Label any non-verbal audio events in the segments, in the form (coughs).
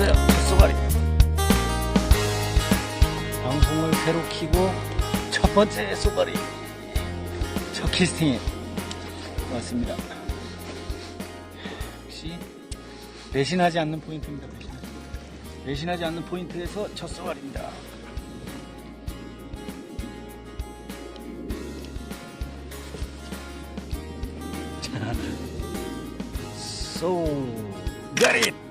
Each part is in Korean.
왔어요. 쏘가리. 방송을 새로 키고 첫 번째 쏘가리. 첫 캐스팅에 왔습니다. 역시 배신하지 않는 포인트입니다. 배신하지, 배신하지 않는 포인트에서 첫 쏘가리입니다. 자, 쏘가리.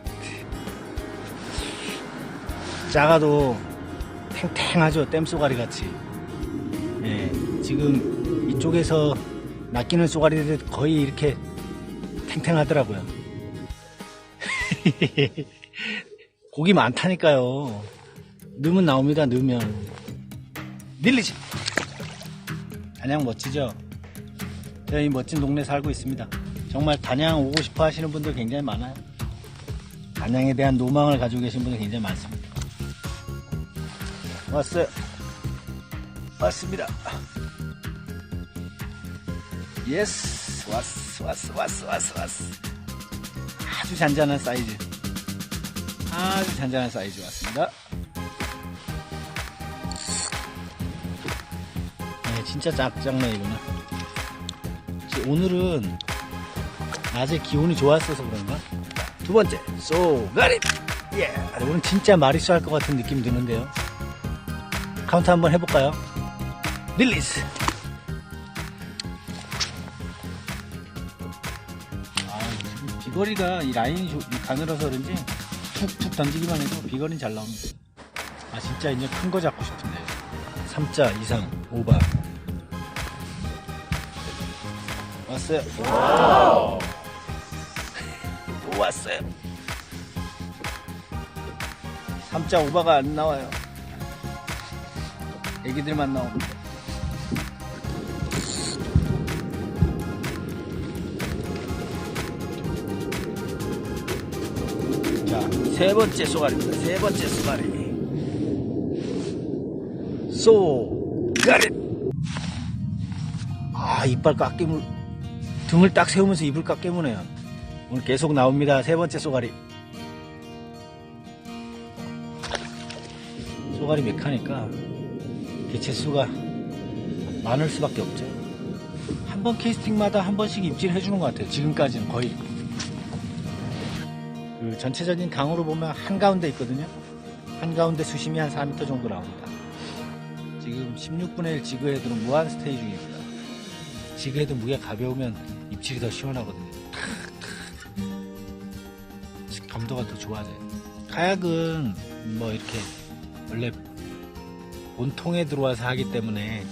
작아도 탱탱하죠 땜쏘가리 같이. 예, 지금 이쪽에서 낚이는 쏘가리들이 거의 이렇게 탱탱하더라고요. (laughs) 고기 많다니까요. 넣으면 나옵니다 넣으면. 밀리지! 단양 멋지죠? 제가 이 멋진 동네 살고 있습니다. 정말 단양 오고 싶어 하시는 분들 굉장히 많아요. 단양에 대한 로망을 가지고 계신 분들 굉장히 많습니다 왔어요. 왔습니다. 예스. 왔어, 왔어, 왔어, 왔어, 왔어. 아주 잔잔한 사이즈. 아주 잔잔한 사이즈 왔습니다. 네, 진짜 짝짝네, 이거는. 혹시 오늘은 낮에 기온이 좋았어서 그런가? 두 번째, 쏘가리! 예! 오늘 진짜 마리수 할 것 같은 느낌 드는데요. 카운트 한번 해볼까요? 릴리스. 아, 지금 비거리가 이 라인이 조- 가늘어서 그런지 툭툭 던지기만 해도 비거리는 잘 나옵니다. 아, 진짜 이제 큰 거 잡고 싶은데. 3자 이상, 오바. 왔어요. 또 (laughs) 왔어요. 3자 오바가 안 나와요. 애기들만 나옵니다. 자, 세 번째 쏘가리입니다. 세 번째 쏘가리. 쏘가리! 아, 이빨 꽉 깨물, 등을 딱 세우면서 입을 꽉 깨무네요. 오늘 계속 나옵니다. 세 번째 쏘가리. 쏘가리 메카니까 개체 수가 많을 수밖에 없죠. 한 번 캐스팅마다 한 번씩 입질 해주는 것 같아요. 지금까지는 거의. 그 전체적인 강으로 보면 한가운데 있거든요. 한가운데 수심이 한 4m 정도 나옵니다. 지금 16분의 1 지그헤드는 무한 스테이 중입니다. 지그헤드 무게가 가벼우면 입질이 더 시원하거든요. 감도가 더 좋아져요. 카약은 뭐 이렇게 원래 본통에 들어와서 하기 때문에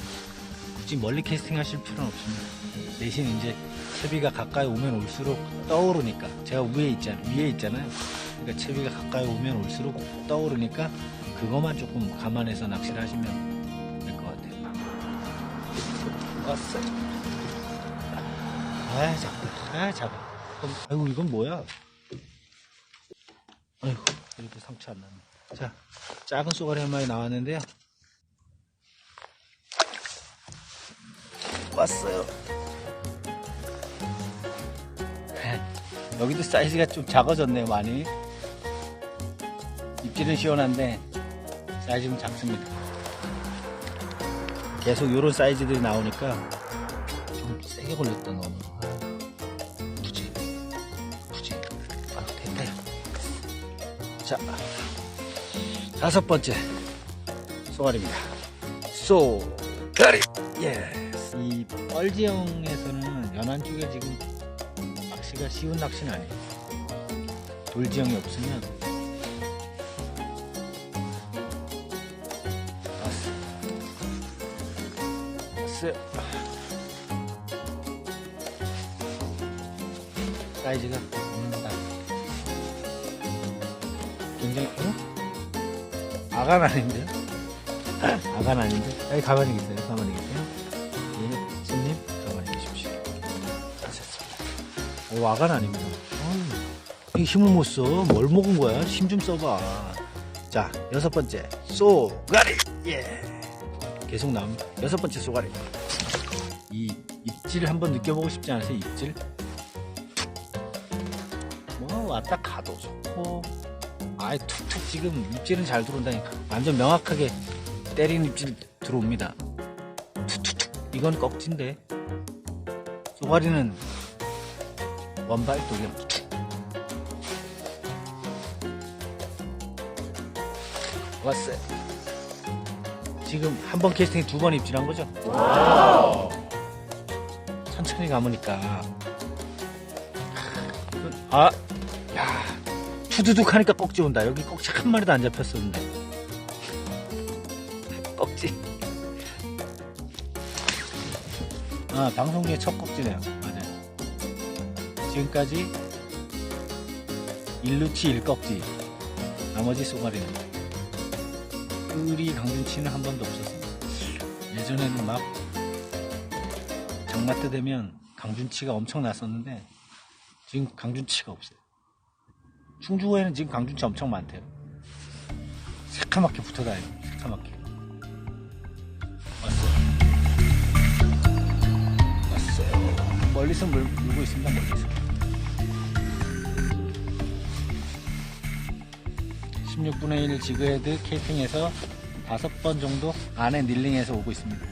굳이 멀리 캐스팅 하실 필요는 없습니다. 대신 이제 채비가 가까이 오면 올수록 떠오르니까 제가 위에 있잖아요. 위에 있잖아요. 그러니까 채비가 가까이 오면 올수록 떠오르니까 그것만 조금 감안해서 낚시를 하시면 될 것 같아요. 왔어. 아 작다. 아. 그럼, 아이고 이건 뭐야? 아이고 이렇게 상처 안 나네. 자 작은 쏘가리 한 마리 나왔는데요. 왔어요. 여기도 사이즈가 좀 작아졌네요, 많이. 입질은 시원한데, 사이즈는 작습니다. 계속 요런 사이즈들이 나오니까, 좀 세게 걸렸다, 너무. 아, 굳이, 굳이. 아, 됐다. 자, 다섯 번째, 쏘가리입니다. 쏘가리! 예. 이 뻘지형에서는 연안 쪽에 지금 낚시가 쉬운 낚시는 아니에요. 돌지형이 없으면 왔어. 왔어요. 사이즈가 음, 딱. 굉장히 어? 아간 아닌데요? 아간 아닌데? 여기 가만히 계세요. 가만히 계세요. 아간 아닙니다. 어이, 이 힘을 못 써. 뭘 먹은 거야? 힘 좀 써봐. 자, 여섯 번째. 쏘가리! 예. 계속 나옵니다. 여섯 번째 쏘가리. 이 입질을 한번 느껴보고 싶지 않으세요? 입질? 뭐, 왔다 가도 좋고, 아이 툭툭 지금 입질은 잘 들어온다니까 완전 명확하게 때리는 입질 들어옵니다 툭툭툭 이건 꺽지인데 쏘가리는 원발 돌려 툭 왔어요 지금 한 번 캐스팅 두번 입질한 거죠 천천히 감으니까 아, 야, 투두둑 하니까 꼭지 온다. 여기 꼭지 한 마리도 안 잡혔었는데. 꼭지. 아, 방송 중에 첫 꼭지네요. 맞아요. 지금까지 일루치 일꺽지. 나머지 쏘가리는. 끄리 강준치는 한 번도 없었어요. 예전에는 막 장마 때 되면 강준치가 엄청 났었는데 지금 강준치가 없어요. 충주호에는 지금 강준치 엄청 많대요. 새카맣게 붙어 다녀요. 새카맣게. 왔어요. 왔어요. 멀리서 물, 물고 있습니다. 멀리서. 16분의 1 지그헤드 케이팅에서 다섯 번 정도 안에 닐링해서 오고 있습니다.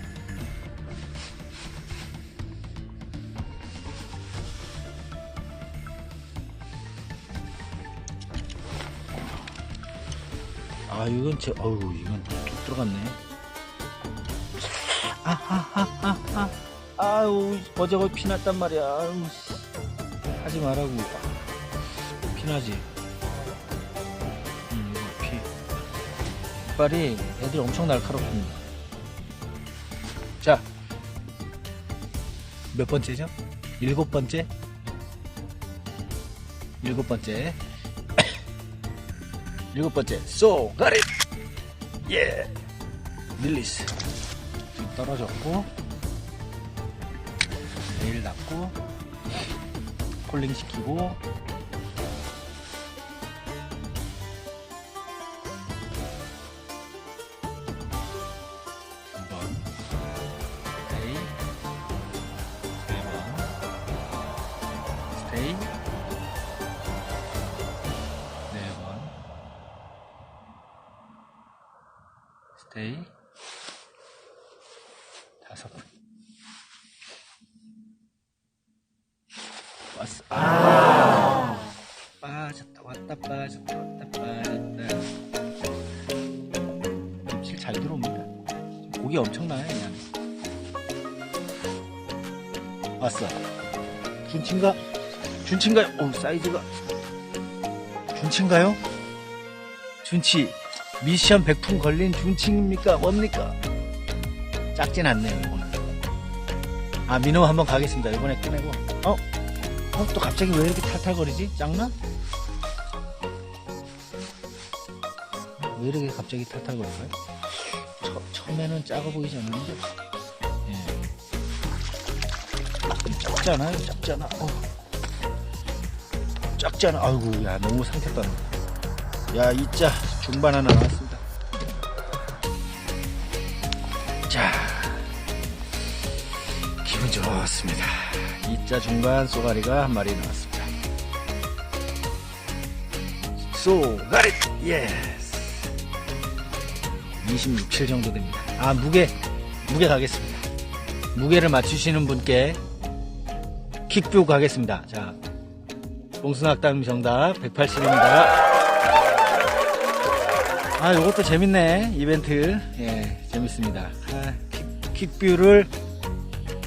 아 이건 제 어우 이건 툭 들어갔네. 아하하하하. 아유 어제거 피났단 말이야. 아유 씨. 하지 말라고. 아, 피나지 이빨이 애들 엄청 날카롭습니다. 자 몇 번째죠? 일곱 번째? 일곱 번째. (coughs) 일곱 번째. 쏘가리 예 릴리스. 지금 떨어졌고 내일 놨고 콜링 시키고 빠졌다 왔다 빠졌다 왔다 빠졌다 입질 잘 들어옵니다 고기 엄청나요 그냥 왔어 준친가 준친가요 오 사이즈가 준친가요 준치 미션 100품 걸린 준칭입니까? 뭡니까? 작진 않네요, 이거는. 아, 민호 한번 가겠습니다. 이번에 꺼내고. 어? 어? 또 갑자기 왜 이렇게 탈탈거리지? 짱나? 왜 이렇게 갑자기 탈탈거릴까요? 처, 처음에는 작아 보이지 않는데? 예. 작잖아요, 작잖아. 어. 작잖아. 아이고, 야, 너무 삼켰다. 너. 야, 이자 중반 하나 나왔습니다. 자, 기분 좋습니다. 이자 중반 쏘가리가 한 마리 나왔습니다. 쏘가리, 예스. 26칠 정도 됩니다. 아, 무게, 무게 가겠습니다. 무게를 맞추시는 분께 킥뷰 가겠습니다. 자, 봉순학당 정답 180입니다. 아, 요것도 재밌네. 이벤트. 예, 재밌습니다. 아, 킥, 킥뷰를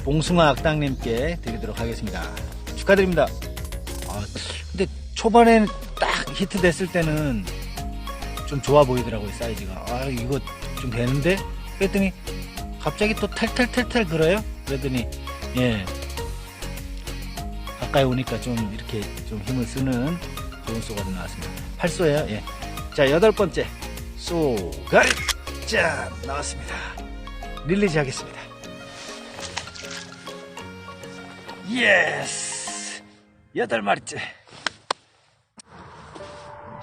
봉숭아 악당님께 드리도록 하겠습니다. 축하드립니다. 아, 근데 초반에 딱 히트 됐을 때는 좀 좋아 보이더라고요, 사이즈가. 아, 이거 좀 되는데? 그랬더니 갑자기 또 탈탈탈탈 그래요? 그랬더니, 예. 가까이 오니까 좀 이렇게 좀 힘을 쓰는 좋은 쏘가 나왔습니다. 8쏘예요, 예. 자, 여덟 번째. 쏘가리! 자, 나왔습니다. 릴리즈 하겠습니다. 예스! 여덟 마리째.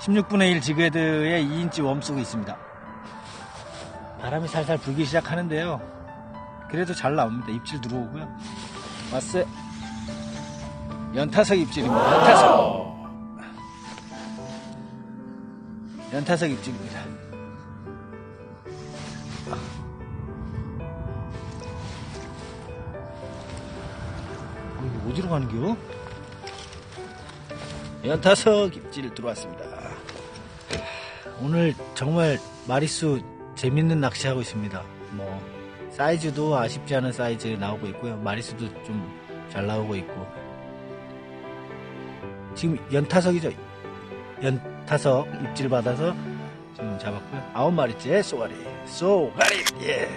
16분의 1 지그헤드에 2인치 웜속이 있습니다. 바람이 살살 불기 시작하는데요. 그래도 잘 나옵니다. 입질 들어오고요. 왔어요. 연타석 입질입니다. 연타석. 연타석 입질입니다. 어, 이거 어디로 가는겨? 연타석 입질 들어왔습니다. 오늘 정말 마리수 재밌는 낚시하고 있습니다. 뭐 사이즈도 아쉽지 않은 사이즈 나오고 있고요. 마리수도 좀 잘 나오고 있고 지금 연타석이죠. 연타석 입질 받아서 지금 잡았고요. 아홉 마리째 쏘가리 쏘가리 예.